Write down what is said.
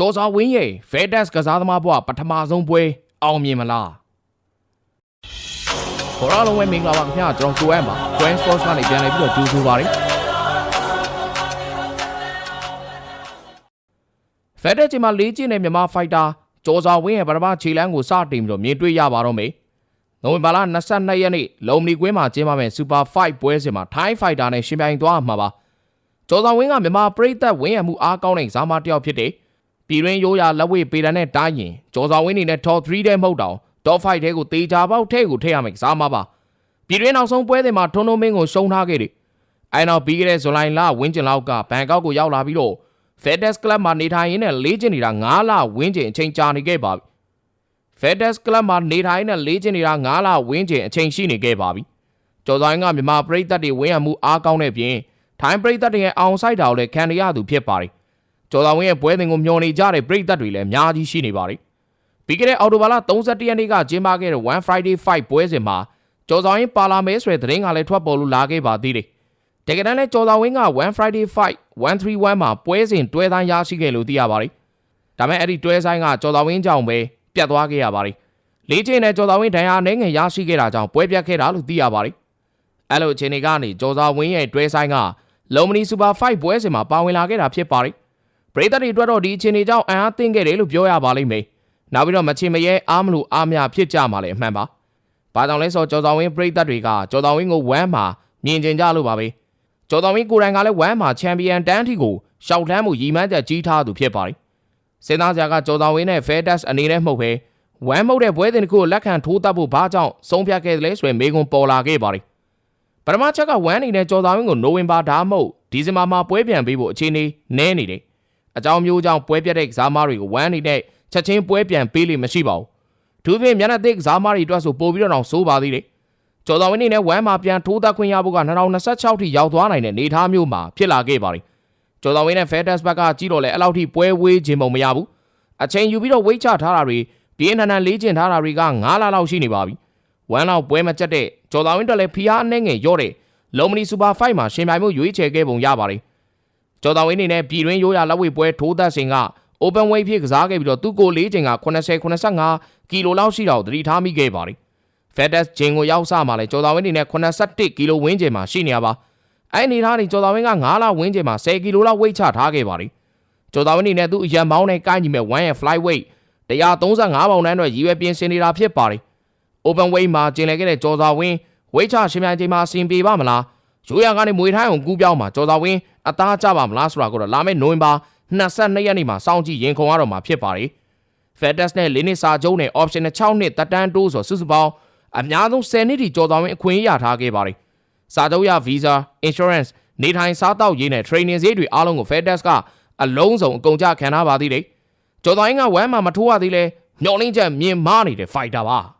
ကျော်စာဝင်းရဲ့ FedEx ကစားသမားဘဝပထမဆုံးပွဲအောင်မြင်မလားဘောရလုံးဝဲမင်္ဂလာပါခင်ဗျာကျွန်တော်ကိုအမ်ပါ Grand Sports ကနေပြန်လည်ပြီးတော့ကြိုးဆိုပါရစေ FedEx ချိန်မှာလေးကျင်းတဲ့မြန်မာဖိုက်တာကျော်စာဝင်းရဲ့ပထမခြေလမ်းကိုစတင်ပြီးတော့မြင်တွေ့ရပါတော့မယ်နိုဝင်ဘာလ22ရက်နေ့လုံမနီကွင်းမှာကျင်းပမယ့် Super Fight ပွဲစဉ်မှာ Thai Fighter နဲ့ရှင်ပြိုင်သွားမှာပါကျော်စာဝင်းကမြန်မာပရိသတ်ဝင်းရမှုအားကောင်းတဲ့ဇာမာတစ်ယောက်ဖြစ်တယ် ပြည်တွင်းရိုးရာလက်ဝဲပေတံနဲ့တားရင်ကျော်စာဝင်းနေနဲ့ Top 3တဲ့မဟုတ်တော့ Top 5တဲ့ကိုတေချာပေါက်ထဲကိုထည့်ရမယ်ဇာမာပါပြည်တွင်းနောက်ဆုံးပွဲစဉ်မှာထွန်းထွန်းမင်းကိုရှုံးထားခဲ့တယ်အဲနောက်ပြီးခဲ့တဲ့ဇူလိုင်လဝင်းကျင်လောက်ကဘန်ကောက်ကိုရောက်လာပြီးတော့ FedEx Club မှာနေထိုင်ရင်းနဲ့လေ့ကျင့်နေတာ9လဝင်းကျင်အချိန်ကြာနေခဲ့ပါပြီ။ FedEx Club မှာနေထိုင်နဲ့လေ့ကျင့်နေတာ9လဝင်းကျင်အချိန်ရှိနေခဲ့ပါပြီ။ကျော်ဆိုင်ကမြန်မာပရိသတ်တွေဝင်းရမှုအားကောင်းတဲ့ပြင်ထိုင်းပရိသတ်တွေရဲ့အောင်ဆိုင်တာကိုလည်းခံရသူဖြစ်ပါတယ်။ ကျော်ဆိုင်ဝင်းရဲ့ပွဲစဉ်ကိုမျှော်နေကြတဲ့ပရိသတ်တွေလည်းအများကြီးရှိနေပါတယ်။ပြီးခဲ့တဲ့အောက်တိုဘာလ31ရက်နေ့ကကျင်းပခဲ့တဲ့ One Friday Fight ပွဲစဉ်မှာကျော်ဆိုင်ပါလာမဲဆိုတဲ့သတင်းကလည်းထွက်ပေါ်လို့လာခဲ့ပါသေးတယ်။တကယ်တမ်းလဲကျော်သာဝင်းက1 Friday Fight 131မှာပွဲစဉ်တွဲသားရရှိခဲ့လို့သိရပါတယ်။ဒါပေမဲ့အဲ့ဒီတွဲဆိုင်ကကျော်သာဝင်းကြောင့်ပဲပြတ်သွားခဲ့ရပါတယ်။လေးချိန်နဲ့ကျော်သာဝင်းဒဏ်ရာအနေငယ်ရရှိခဲ့တာကြောင့်ပွဲပြတ်ခဲ့တာလို့သိရပါတယ်။အဲ့လိုအခြေအနေကနေကျော်သာဝင်းရဲ့တွဲဆိုင်ကလုံမနီစူပါ5ပွဲစဉ်မှာပါဝင်လာခဲ့တာဖြစ်ပါတယ်။ ပရိသတ်တွေအတွက်တော့ဒီအခြေအနေကြောင့်အံ့အားသင့်ခဲ့တယ်လို့ပြောရပါလိမ့်မယ်။နောက်ပြီးတော့မချင်မရဲအားမလို့အားမရဖြစ်ကြမှာလည်းအမှန်ပါ။ဘာကြောင့်လဲဆိုတော့ကျော်သာဝင်းပရိသတ်တွေကကျော်သာဝင်းကိုဝမ်းမှာမြင်ကျင်ကြလို့ပါပဲ။ကျော်တော်ဝင်းကိုယ်တိုင်ကလည်းဝမ်းမှာချန်ပီယံတန်းထီကိုရှောက်တန်းမှုရီမန်းချက်ကြီးထားသူဖြစ်ပါတယ်။စင်သားစရာကကျော်တော်ဝင်းနဲ့ Fairdex အနေနဲ့မဟုတ်ပဲဝမ်းမုတ်တဲ့ပွဲတင်တစ်ခုကိုလက်ခံထိုးတတ်ဖို့ဘာကြောင့်ဆုံးဖြတ်ခဲ့တယ်လဲဆိုရင်မေကွန်ပေါ်လာခဲ့ပါတယ်။ပထမချက်ကဝမ်းအနေနဲ့ကျော်တော်ဝင်းကိုနိုဝင်ဘာဒါမှမဟုတ်ဒီဇင်ဘာမှာပွဲပြန်ပေးဖို့အခြေအနေနည်းနေတယ်။ အကြောင်းမျိုးကြောင့်ပွဲပြတ်တဲ့ကစားမတွေကိုဝမ်းအနေနဲ့ချက်ချင်းပွဲပြန်ပေးလိမ့်မရှိပါဘူး။သူပြင်မျက်နှာသိကစားမတွေအတွက်ဆိုပို့ပြီးတော့ဆိုးပါသေးတယ်။ကျော်တော်ဝင်းနေနဲ့ဝမ်းမှာပြန်ထိုးသက်ခွင့်ရဖို့က2026ထိရောက်သွားနိုင်တဲ့နေသားမျိုးမှာဖြစ်လာခဲ့ပါတယ်။ကျော်တော်ဝင်းနဲ့ Fairdex ဘက်ကကြည့်တော့လဲအဲ့လောက်ထိပွဲဝေးခြင်းပုံမရဘူး။အချိန်ယူပြီးတော့ဝိတ်ချထားတာတွေပြင်းထန်ထန်လေးကျင်ထားတာတွေက9လလောက်ရှိနေပါပြီ။ဝမ်းလောက်ပွဲမကျက်တဲ့ကျော်တော်ဝင်းတက်လဲဖီအားအနှဲငယ်ရော့တဲ့လုံမနီစူပါ5မှာရှင်ပြိုင်မှုရွေးချယ်ခဲ့ပုံရပါတယ်။ ကျော်တော်ဝင်းနေနဲ့ပြည်တွင်းရိုးရာလက်ဝဲပွဲထိုးသက်စဉ်က open weight ဖြစ်ကစားခဲ့ပြီးတော့သူ့ကိုလေးချိန်က80 85ကီလိုလောက်ရှိတာကိုသတိထားမိခဲ့ပါတယ်။ FedEx ဂျင်ကိုရောက်စမှာလဲကျော်တော်ဝင်းနေနဲ့81ကီလိုဝန်းကျင်မှာရှိနေရပါအဲ့အနေထားနေကျော်တော်ဝင်းက9လဝန်းကျင်မှာ10ကီလိုလောက်ဝိတ်ချထားခဲ့ပါတယ်ကျော်တော်ဝင်းနေနဲ့သူအရန်မောင်းနဲ့ကိုင်းညီမဲ့1ရဲ့ fly weight 135ပေါင်တန်းအတွက်ရည်ရွယ်ပြင်ဆင်နေတာဖြစ်ပါတယ် open weight မှာကျင်လည်ခဲ့တဲ့ကျော်တော်ဝင်းဝိတ်ချရှင်ပြိုင်ချိန်မှာအဆင်ပြေပါမလား ရိုးရာကနေမွေထိုင်းအောင်ကူးပြောင်းမှာကျော်တော်ဝင်းအသားကျပါမလားဆိုတာကိုတော့လာမယ့်နိုဝင်ဘာ22ရက်နေ့မှာစောင့်ကြည့်ရင်ခုံရတော့မှာဖြစ်ပါတယ် FedEx နဲ့၄နှစ်စာချုပ်နဲ့ option 6နှစ်တက်တန်းတိုးဆိုစုစုပေါင်းအများဆုံး10နှစ်ထိကြော်သွားဝင်အခွင့်အရေးရထားခဲ့ပါတယ်။စာချုပ်ရ Visa, Insurance, နေထိုင်စားတောက်ရေးနဲ့ training ဈေးတွေအားလုံးကို FedEx ကအလုံးစုံအကုန်ကြခံထားပါသေးတယ်။ကြော်သွားရင်ကဝမ်းမှာမထိုးရသေးလဲမျောလင်းချက်မြင်မာနေတဲ့ fighter ပါ။